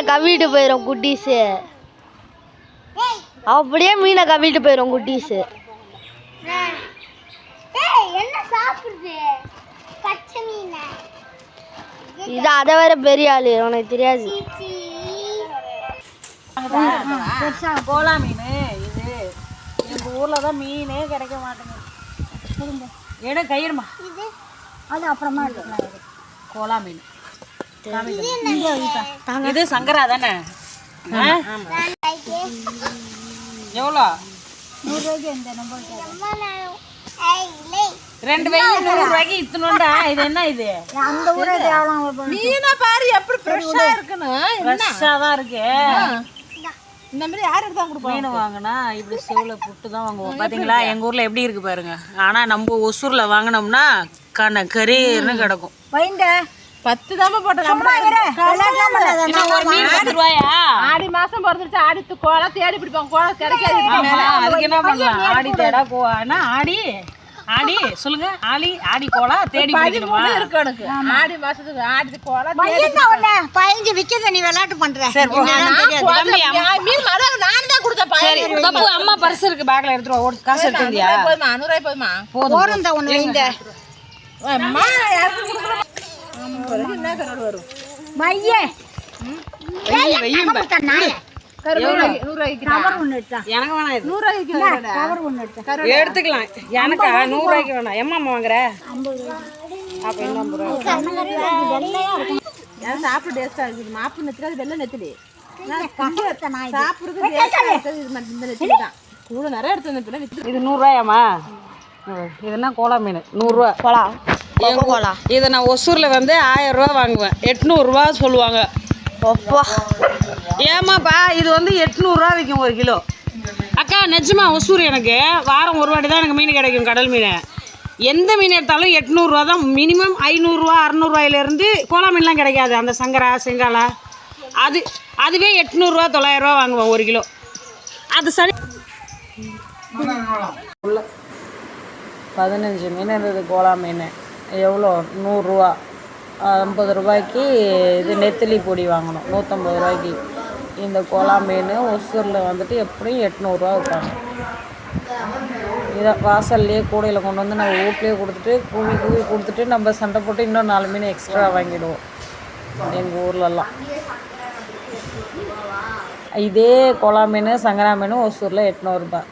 மீனை கவிட்டு போயிடும் குட்டீஸு. அப்படியே மீனை கவிட்டு போயிடும் குட்டீஸு. என்ன சாப்பிடுது? பச்சை மீன். இது அதை வேற பெரிய ஆளு உனக்கு தெரியாது. கோலா மீன் இது. எங்கள் ஊரில் தான் மீனே கிடைக்க மாட்டேங்குது. எடு கையிடுமா இது? அது அப்புறமா கோலா மீன். இது சங்கரா தானே? எவ்வளோ? ரெண்டு வயசு நூறு ரூபாய்க்கு இத்தனோண்டா இது என்ன இது? அந்த ஊரே மீனை பாரு எப்படி ஃப்ரெஷ்ஷா இருக்குன்னு. ஃப்ரெஷ்ஷாக தான் இருக்கு. இந்த மாதிரி யார் எடுத்தா கொடுப்போம் மீன் வாங்கினா இப்படி செவ்ல புட்டு தான் வாங்குவோம். பாத்தீங்களா? எங்க ஊர்ல எப்படி இருக்கு பாருங்க. ஆனா நம்ம ஒசூர்ல வாங்கினோம்னா கண்ண கரீர்னு கிடக்கும். வைண்ட. பத்து தாம போட்டோம் என்ன ஒரு மீன் பத்து ரூபாயா ஆடி மாசம் பிறந்துருச்சு. ஆடி கோலம் தேடி பிடிப்பாங்க. கோலம் கிடைக்காது அதுக்கு என்ன பண்ணலாம்? ஆடி தேடா கோ ஆனா ஆடி ஆடி சொல்லுங்க. ஆடி ஆடி கோலா தேடி பிடிக்கணுமா? இருக்கு எனக்கு ஆடி மாசத்துக்கு ஆடி கோலம் பதினஞ்சு விற்கிறது நீ விளையாட்டு பண்ற? சரி மீன் அதான் நான் தான் கொடுத்தேன் சரி தப்பு அம்மா பர்ஸ் இருக்கு. பேக்ல எடுத்துட்டு வா. ஓடு. காசு எடுத்துந்தியா போதுமா? நூறுரூவாய் போதுமா? போதும் போறோம் தான் ஒண்ணு வைண்ட கரோடு வரும். மையே எடுத்துக்கலாம். எனக்கு நூறு ரூபாய்க்கு வேணாம். எம்மா அம்மா வாங்குற? சாப்பிட டேஸ்டா இருக்குது? மாப்பு நெத்திரி அது வெள்ளை நெத்திரி நான் சாப்பிடுறது கூட நிறைய எடுத்து வந்து இது நூறுரூவாயாம்மா இது என்ன கோலா மீன்? நூறுரூவா கோலா. கோலா இதை நான் ஒசூரில் வந்து ஆயிரம் ரூபா வாங்குவேன். எட்நூறுரூவா சொல்லுவாங்க. ஒப்பா ஏமாப்பா இது வந்து எட்நூறுரூவா விற்கும் ஒரு கிலோ. அக்கா நிஜமா ஒசூர் எனக்கு வாரம் ஒரு வாட்டி தான் எனக்கு மீன் கிடைக்கும் கடல் மீன். எந்த மீன் எடுத்தாலும் எட்நூறுரூவா தான். மினிமம் ஐநூறுரூவா அறநூறுவாயிலேருந்து கோலா மீன்லாம் கிடைக்காது. அந்த சங்கரா செங்காலா. அது அதுவே எட்நூறுரூவா தொள்ளாயிரரூவா வாங்குவேன் ஒரு கிலோ. அது சரி. பதினஞ்சு மீன் இருந்தது கோலா மீன். எவ்வளோ? நூறுரூவா. ஐம்பது ரூபாய்க்கு இது நெத்திலி பொடி வாங்கணும். நூற்றம்பது ரூபாய்க்கு. இந்த கோலா மீன் ஒசூரில் வந்துட்டு எப்படியும் எட்நூறுரூவா விற்பாங்க. இதை வாசல்லையே கூடையில் கொண்டு வந்து நம்ம வீட்லேயே கொடுத்துட்டு கூவி கூவி கொடுத்துட்டு நம்ம சண்டை போட்டு இன்னும் நாலு மீன் எக்ஸ்ட்ரா வாங்கிடுவோம். எங்கள் ஊர்லலாம். இதே கோலா மீன் சங்கரா மீன் ஒசூரில் எட்நூறுபா.